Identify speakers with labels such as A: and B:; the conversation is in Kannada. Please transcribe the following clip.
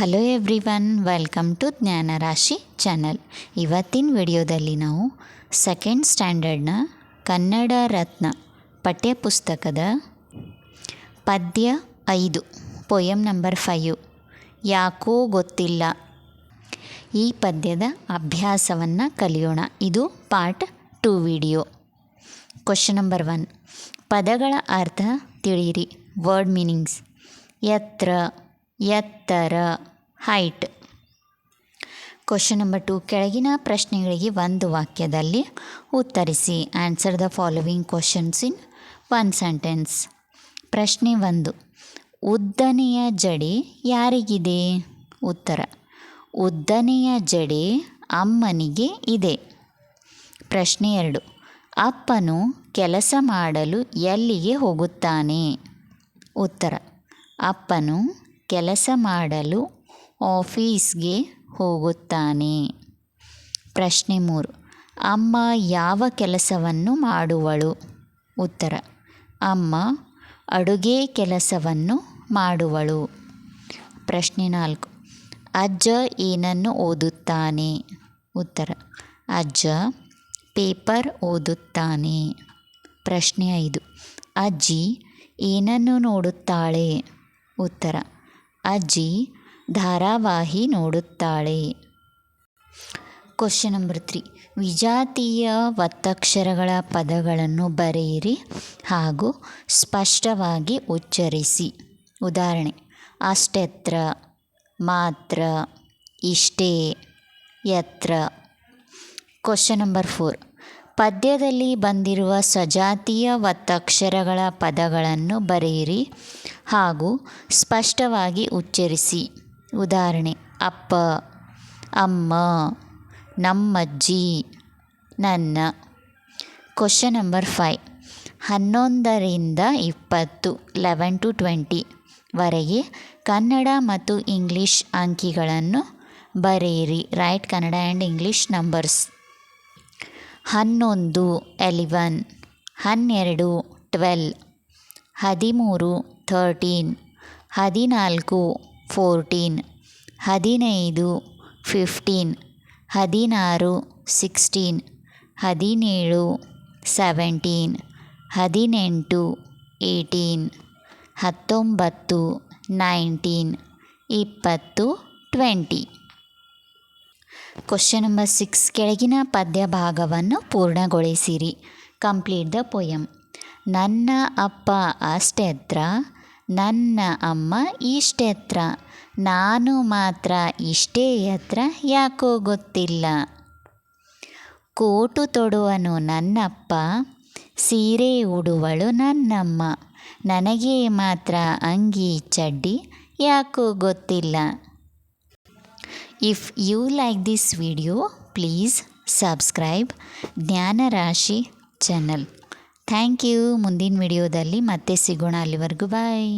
A: Hello everyone welcome to Jnanarashi channel ಇವತ್ತಿನ ವಿಡಿಯೋದಲ್ಲಿ ನಾವು ಸೆಕೆಂಡ್ ಸ್ಟ್ಯಾಂಡರ್ಡ್ನ ಕನ್ನಡ ರತ್ನ ಪಠ್ಯಪುಸ್ತಕದ ಪದ್ಯ ಐದು ಪೊಯಮ್ ನಂಬರ್ ಫೈವ್ ಯಾಕೋ ಗೊತ್ತಿಲ್ಲ. ಈ ಪದ್ಯದ ಅಭ್ಯಾಸವನ್ನು ಕಲಿಯೋಣ. ಇದು part two video question number one ಪದಗಳ ಅರ್ಥ ತಿಳಿಯಿರಿ. ವರ್ಡ್ ಮೀನಿಂಗ್ಸ್ ಎತ್ತರ ಎತ್ತರ. ಹೈಟ್. ಕ್ವಶನ್ ನಂಬರ್ ಟು ಕೆಳಗಿನ ಪ್ರಶ್ನೆಗಳಿಗೆ ಒಂದು ವಾಕ್ಯದಲ್ಲಿ ಉತ್ತರಿಸಿ. Answer the following questions in one sentence ಪ್ರಶ್ನೆ ಒಂದು, ಉದ್ದನೆಯ ಜಡೆ ಯಾರಿಗಿದೆ? ಉತ್ತರ, ಉದ್ದನೆಯ ಜಡೆ ಅಮ್ಮನಿಗೆ ಇದೆ. ಪ್ರಶ್ನೆ ಎರಡು, ಅಪ್ಪನು ಕೆಲಸ ಮಾಡಲು ಎಲ್ಲಿಗೆ ಹೋಗುತ್ತಾನೆ? ಉತ್ತರ, ಅಪ್ಪನು ಕೆಲಸ ಮಾಡಲು ಆಫೀಸ್ಗೆ ಹೋಗುತ್ತಾನೆ. ಪ್ರಶ್ನೆ ಮೂರು. ಅಮ್ಮ ಯಾವ ಕೆಲಸವನ್ನು ಮಾಡುವಳು? ಉತ್ತರ. ಅಮ್ಮ ಅಡುಗೆ ಕೆಲಸವನ್ನು ಮಾಡುವಳು. ಪ್ರಶ್ನೆ ನಾಲ್ಕು. ಅಜ್ಜ ಏನನ್ನು ಓದುತ್ತಾನೆ? ಉತ್ತರ. ಅಜ್ಜ ಪೇಪರ್ ಓದುತ್ತಾನೆ. ಪ್ರಶ್ನೆ ಐದು. ಅಜ್ಜಿ ಏನನ್ನು ನೋಡುತ್ತಾಳೆ? ಉತ್ತರ. ಅಜ್ಜಿ ಧಾರಾವಾಹಿ ನೋಡುತ್ತಾಳೆ. ಕ್ವಶನ್ ನಂಬರ್ ತ್ರೀ ವಿಜಾತೀಯ ಒತ್ತಕ್ಷರಗಳ ಪದಗಳನ್ನು ಬರೆಯಿರಿ ಹಾಗೂ ಸ್ಪಷ್ಟವಾಗಿ ಉಚ್ಚರಿಸಿ. ಉದಾಹರಣೆ, ಅಷ್ಟೆತ್ರ, ಮಾತ್ರ, ಇಷ್ಟೇ ಎತ್ರ ಕ್ವಶನ್ ನಂಬರ್ ಫೋರ್ ಪದ್ಯದಲ್ಲಿ ಬಂದಿರುವ ಸಜಾತಿಯ ಒತ್ತಕ್ಷರಗಳ ಪದಗಳನ್ನು ಬರೆಯಿರಿ ಹಾಗೂ ಸ್ಪಷ್ಟವಾಗಿ ಉಚ್ಚರಿಸಿ. ಉದಾಹರಣೆ, ಅಪ್ಪ, ಅಮ್ಮ, ನಮ್ಮಜ್ಜಿ, ನನ್ನ. ಕ್ವಶನ್ ನಂಬರ್ ಫೈವ್ ಹನ್ನೊಂದರಿಂದ ಇಪ್ಪತ್ತು ಲೆವೆನ್ ಟು ಟ್ವೆಂಟಿ ವರೆಗೆ ಕನ್ನಡ ಮತ್ತು ಇಂಗ್ಲೀಷ್ ಅಂಕಿಗಳನ್ನು ಬರೆಯಿರಿ. Write Kannada and English numbers ಹನ್ನೊಂದು ಎಲಿವನ್ ಹನ್ನೆರಡು ಟ್ವೆಲ್ ಹದಿಮೂರು ಥರ್ಟೀನ್ ಹದಿನಾಲ್ಕು ಫೋರ್ಟೀನ್, ಹದಿನೈದು, ಫಿಫ್ಟೀನ್, ಹದಿನಾರು, ಸಿಕ್ಸ್ಟೀನ್, ಹದಿನೇಳು, ಸೆವೆಂಟೀನ್, ಹದಿನೆಂಟು, ಏಯ್ಟೀನ್, ಹತ್ತೊಂಬತ್ತು, ನೈನ್ಟೀನ್, ಇಪ್ಪತ್ತು, ಟ್ವೆಂಟಿ. ಕ್ವಶನ್ ನಂಬರ್ ಸಿಕ್ಸ್ ಕೆಳಗಿನ ಪದ್ಯ ಭಾಗವನ್ನು ಪೂರ್ಣಗೊಳಿಸಿರಿ. ಕಂಪ್ಲೀಟ್ ದ ಪೊಯಮ್ ನನ್ನ ಅಪ್ಪ ಅಷ್ಟೆತ್ರ ನನ್ನ ಅಮ್ಮ ಇಷ್ಟೆತ್ರ ನಾನು ಮಾತ್ರ ಇಷ್ಟೇ ಎತ್ರ ಯಾಕೋ ಗೊತ್ತಿಲ್ಲ. ಕೋಟು ತೊಡುವನು ನನ್ನಪ್ಪ, ಸೀರೆ ಉಡುವಳು ನನ್ನಮ್ಮ. ನನಗೆ ಮಾತ್ರ ಅಂಗಿ ಚಡ್ಡಿ ಯಾಕೋ ಗೊತ್ತಿಲ್ಲ. If you like this video please subscribe Jnanarashi channel thank you ಮುಂದಿನ ವಿಡಿಯೋದಲ್ಲಿ ಮತ್ತೆ ಸಿಗೋಣ ಅಲ್ಲಿವರೆಗೂ ಬಾಯ್